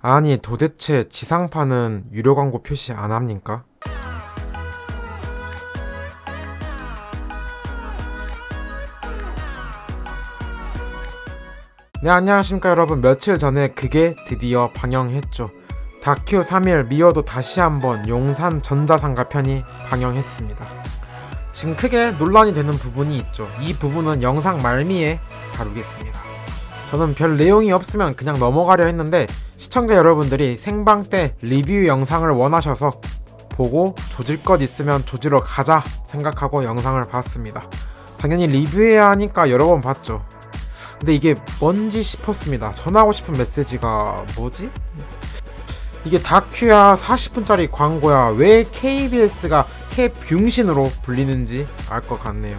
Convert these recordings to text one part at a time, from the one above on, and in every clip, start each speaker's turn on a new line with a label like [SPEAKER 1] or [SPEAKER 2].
[SPEAKER 1] 아니 도대체 지상파는 유료 광고 표시 안 합니까? 네 안녕하십니까 여러분. 며칠 전에 그게 드디어 방영했죠. 다큐 3일 미워도 다시 한번 용산 전자상가 편이 방영했습니다. 지금 크게 논란이 되는 부분이 있죠. 이 부분은 영상 말미에 다루겠습니다 저는 별 내용이 없으면 그냥 넘어가려 했는데 시청자 여러분들이 생방 때 리뷰 영상을 원하셔서 보고 조질 것 있으면 조지러 가자 생각하고 영상을 봤습니다. 당연히 리뷰해야 하니까 여러 번 봤죠. 근데 이게 뭔지 싶었습니다. 전하고 싶은 메시지가 뭐지? 이게 다큐야 40분짜리 광고야 왜 KBS가 K병신으로 불리는지 알 것 같네요.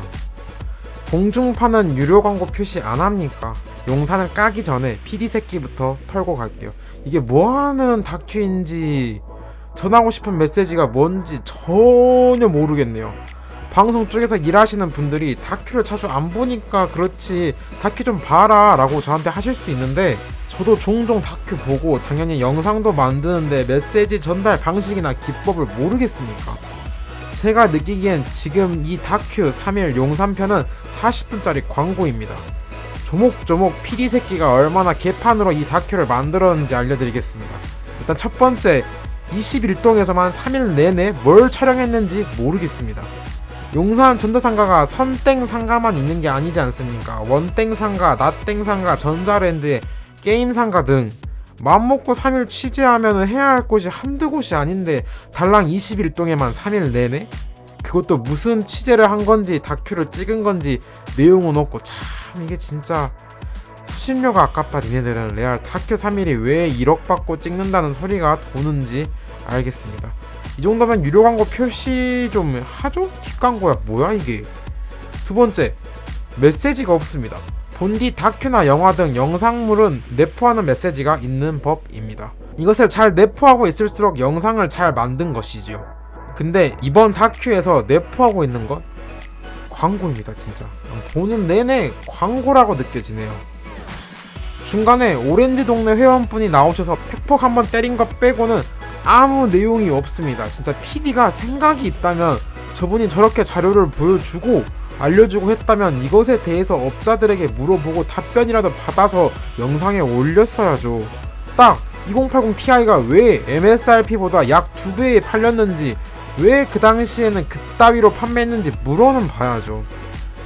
[SPEAKER 1] 공중파는 유료 광고 표시 안 합니까? 용산을 까기 전에 PD 새끼부터 털고 갈게요. 이게 뭐하는 다큐인지 전하고 싶은 메시지가 뭔지 전혀 모르겠네요. 방송 쪽에서 일하시는 분들이 다큐를 자주 안 보니까 그렇지 다큐 좀 봐라 라고 저한테 하실 수 있는데 저도 종종 다큐 보고 당연히 영상도 만드는데 메시지 전달 방식이나 기법을 모르겠습니까? 제가 느끼기엔 지금 이 다큐 3일 용산편은 40분짜리 광고입니다. 조목조목 PD 새끼가 얼마나 개판으로 이 다큐를 만들었는지 알려드리겠습니다. 일단 첫 번째, 21동에서만 3일 내내 뭘 촬영했는지 모르겠습니다. 용산 전자상가가 선땡 상가만 있는 게 아니지 않습니까? 원땡 상가, 나땡 상가, 전자랜드에 게임 상가 등 맘먹고 3일 취재하면 해야 할 곳이 한두 곳이 아닌데 달랑 21동에만 3일 내내? 그것도 무슨 취재를 한 건지 다큐를 찍은 건지 내용은 없고 참 이게 진짜 수신료가 아깝다 니네들은. 레알 다큐 3일이 왜 1억 받고 찍는다는 소리가 도는지 알겠습니다. 이 정도면 유료 광고 표시 좀 하죠? 뒷광고야. 뭐야 이게? 두 번째 메시지가 없습니다. 본디 다큐나 영화 등 영상물은 내포하는 메시지가 있는 법입니다. 이것을 잘 내포하고 있을수록 영상을 잘 만든 것이지요. 근데 이번 다큐에서 내포하고 있는 것 광고입니다 진짜. 보는 내내 광고라고 느껴지네요. 중간에 오렌지 동네 회원분이 나오셔서 팩폭 한번 때린 것 빼고는 아무 내용이 없습니다. 진짜 PD가 생각이 있다면 저분이 저렇게 자료를 보여주고 알려주고 했다면 이것에 대해서 업자들에게 물어보고 답변이라도 받아서 영상에 올렸어야죠. 딱 2080 Ti가 왜 MSRP보다 약 2배에 팔렸는지 왜 그 당시에는 그따위로 판매했는지 물어는 봐야죠.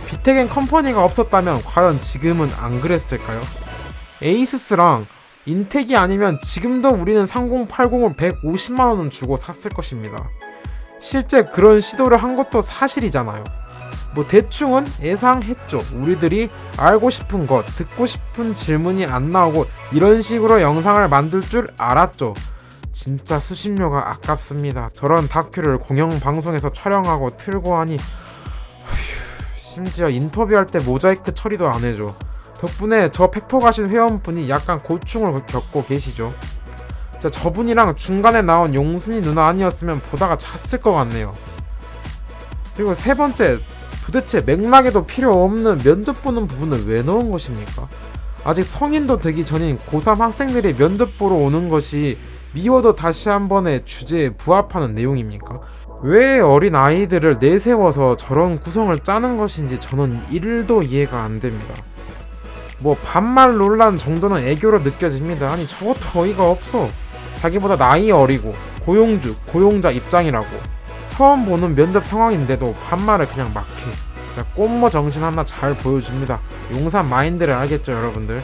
[SPEAKER 1] 비텍엔 컴퍼니가 없었다면 과연 지금은 안 그랬을까요? 에이수스랑 인텍이 아니면 지금도 우리는 3080을 150만원은 주고 샀을 것입니다. 실제 그런 시도를 한 것도 사실이잖아요. 뭐 대충은 예상했죠. 우리들이 알고 싶은 것, 듣고 싶은 질문이 안 나오고 이런 식으로 영상을 만들 줄 알았죠. 진짜 수신료가 아깝습니다. 저런 다큐를 공영 방송에서 촬영하고 틀고 하니 휴, 심지어 인터뷰할 때 모자이크 처리도 안 해줘. 덕분에 저 팩포 가신 회원분이 약간 고충을 겪고 계시죠. 자, 저분이랑 중간에 나온 용순이 누나 아니었으면 보다가 잤을 것 같네요. 그리고 세 번째, 도대체 맥락에도 필요 없는 면접 보는 부분을 왜 넣은 것입니까? 아직 성인도 되기 전인 고3 학생들이 면접 보러 오는 것이 미워도 다시 한 번의 주제에 부합하는 내용입니까? 왜 어린 아이들을 내세워서 저런 구성을 짜는 것인지 저는 1도 이해가 안 됩니다. 뭐 반말 논란 정도는 애교로 느껴집니다. 아니 저것도 어이가 없어. 자기보다 나이 어리고 고용주, 고용자 입장이라고 처음 보는 면접 상황인데도 반말을 그냥 막 해. 진짜 꽃모 정신 하나 잘 보여줍니다. 용산 마인드를 알겠죠, 여러분들?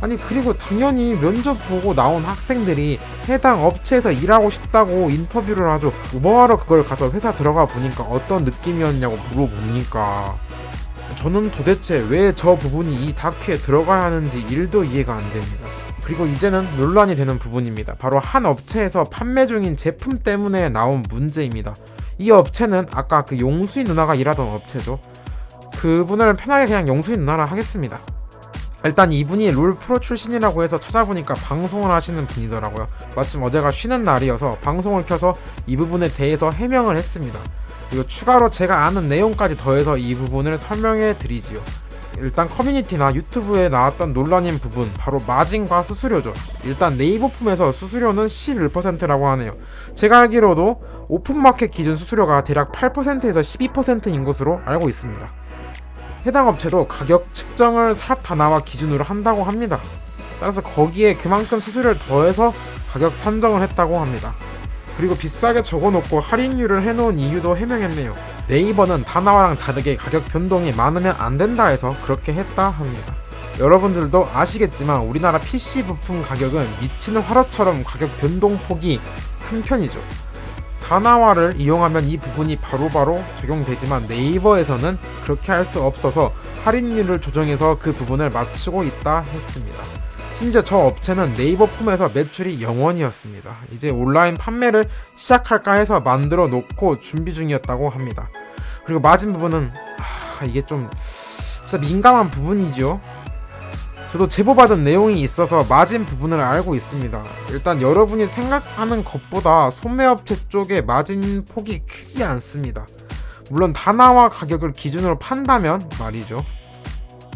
[SPEAKER 1] 아니 그리고 당연히 면접 보고 나온 학생들이 해당 업체에서 일하고 싶다고 인터뷰를 하죠. 뭐하러 그걸 가서 회사 들어가 보니까 어떤 느낌이었냐고 물어보니까 저는 도대체 왜 저 부분이 이 다큐에 들어가야 하는지 1도 이해가 안 됩니다. 그리고 이제는 논란이 되는 부분입니다. 바로 한 업체에서 판매 중인 제품 때문에 나온 문제입니다. 이 업체는 아까 그 용수인 누나가 일하던 업체죠. 그분을 편하게 그냥 용수인 누나라 하겠습니다. 일단 이분이 롤 프로 출신이라고 해서 찾아보니까 방송을 하시는 분이더라고요. 마침 어제가 쉬는 날이어서 방송을 켜서 이 부분에 대해서 해명을 했습니다. 그리고 추가로 제가 아는 내용까지 더해서 이 부분을 설명해 드리지요. 일단 커뮤니티나 유튜브에 나왔던 논란인 부분 바로 마진과 수수료죠. 일단 네이버 품에서 수수료는 11%라고 하네요. 제가 알기로도 오픈마켓 기준 수수료가 대략 8%에서 12%인 것으로 알고 있습니다. 해당 업체도 가격 측정을 사업 단화와 기준으로 한다고 합니다. 따라서 거기에 그만큼 수수료를 더해서 가격 산정을 했다고 합니다. 그리고 비싸게 적어놓고 할인율을 해놓은 이유도 해명했네요. 네이버는 다나와랑 다르게 가격 변동이 많으면 안 된다 해서 그렇게 했다 합니다. 여러분들도 아시겠지만 우리나라 PC 부품 가격은 미치는 화로처럼 가격 변동폭이 큰 편이죠. 다나와를 이용하면 이 부분이 바로 바로 적용되지만 네이버에서는 그렇게 할 수 없어서 할인율을 조정해서 그 부분을 맞추고 있다 했습니다. 심지어 저 업체는 네이버 폼에서 매출이 0원이었습니다. 이제 온라인 판매를 시작할까 해서 만들어 놓고 준비 중이었다고 합니다. 그리고 마진 부분은 아, 이게 좀 진짜 민감한 부분이죠. 저도 제보받은 내용이 있어서 마진 부분을 알고 있습니다. 일단 여러분이 생각하는 것보다 소매업체 쪽에 마진 폭이 크지 않습니다. 물론 단화와 가격을 기준으로 판다면 말이죠.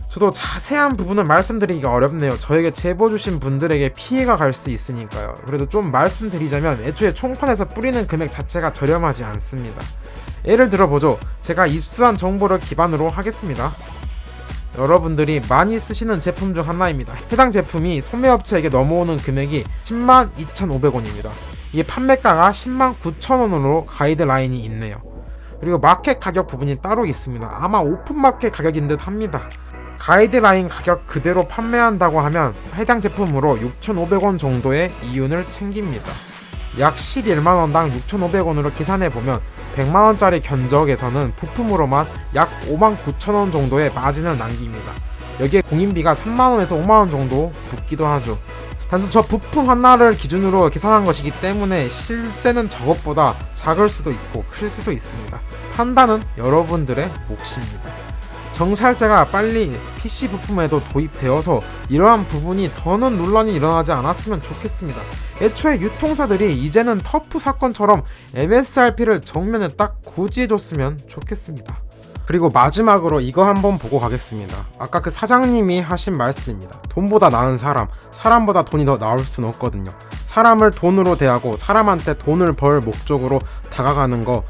[SPEAKER 1] 저도 자세한 부분을 말씀드리기가 어렵네요. 저에게 제보 주신 분들에게 피해가 갈 수 있으니까요. 그래도 좀 말씀드리자면 애초에 총판에서 뿌리는 금액 자체가 저렴하지 않습니다. 예를 들어보죠. 제가 입수한 정보를 기반으로 하겠습니다. 여러분들이 많이 쓰시는 제품 중 하나입니다. 해당 제품이 소매업체에게 넘어오는 금액이 10만 2,500원입니다. 이게 판매가가 10만 9천원으로 가이드라인이 있네요. 그리고 마켓 가격 부분이 따로 있습니다. 아마 오픈마켓 가격인 듯 합니다. 가이드라인 가격 그대로 판매한다고 하면 해당 제품으로 6,500원 정도의 이윤을 챙깁니다. 약 11만원당 6,500원으로 계산해보면 100만원짜리 견적에서는 부품으로만 약 5만 9천원 정도의 마진을 남깁니다. 여기에 공인비가 3만원에서 5만원 정도 붙기도 하죠. 단순 저 부품 하나를 기준으로 계산한 것이기 때문에 실제는 저것보다 작을 수도 있고 클 수도 있습니다. 판단은 여러분들의 몫입니다. 정찰제가 빨리 PC 부품에도 도입되어서 이러한 부분이 더는 논란이 일어나지 않았으면 좋겠습니다. 애초에 유통사들이 이제는 터프 사건처럼 MSRP를 정면에 딱 고지해줬으면 좋겠습니다. 그리고 마지막으로 이거 한번 보고 가겠습니다. 아까 그 사장님이 하신 말씀입니다. 돈보다 나은 사람, 사람보다 돈이 더 나을 수는 없거든요. 사람을 돈으로 대하고 사람한테 돈을 벌 목적으로 다가가는 거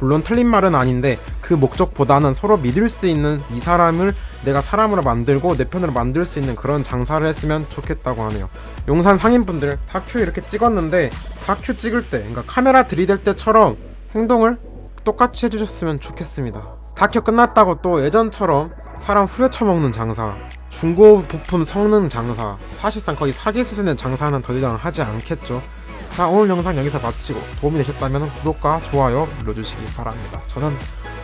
[SPEAKER 1] 물론 틀린 말은 아닌데 그 목적보다는 서로 믿을 수 있는 이 사람을 내가 사람으로 만들고 내 편으로 만들 수 있는 그런 장사를 했으면 좋겠다고 하네요. 용산 상인분들 다큐 이렇게 찍었는데 다큐 찍을 때 그러니까 카메라 들이댈 때처럼 행동을 똑같이 해주셨으면 좋겠습니다. 다큐 끝났다고 또 예전처럼 사람 후려쳐 먹는 장사, 중고 부품 성능 장사, 사실상 거의 사기 수준의 장사는 더 이상 하지 않겠죠. 자 오늘 영상 여기서 마치고 도움이 되셨다면 구독과 좋아요 눌러주시기 바랍니다. 저는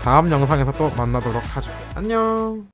[SPEAKER 1] 다음 영상에서 또 만나도록 하죠. 안녕.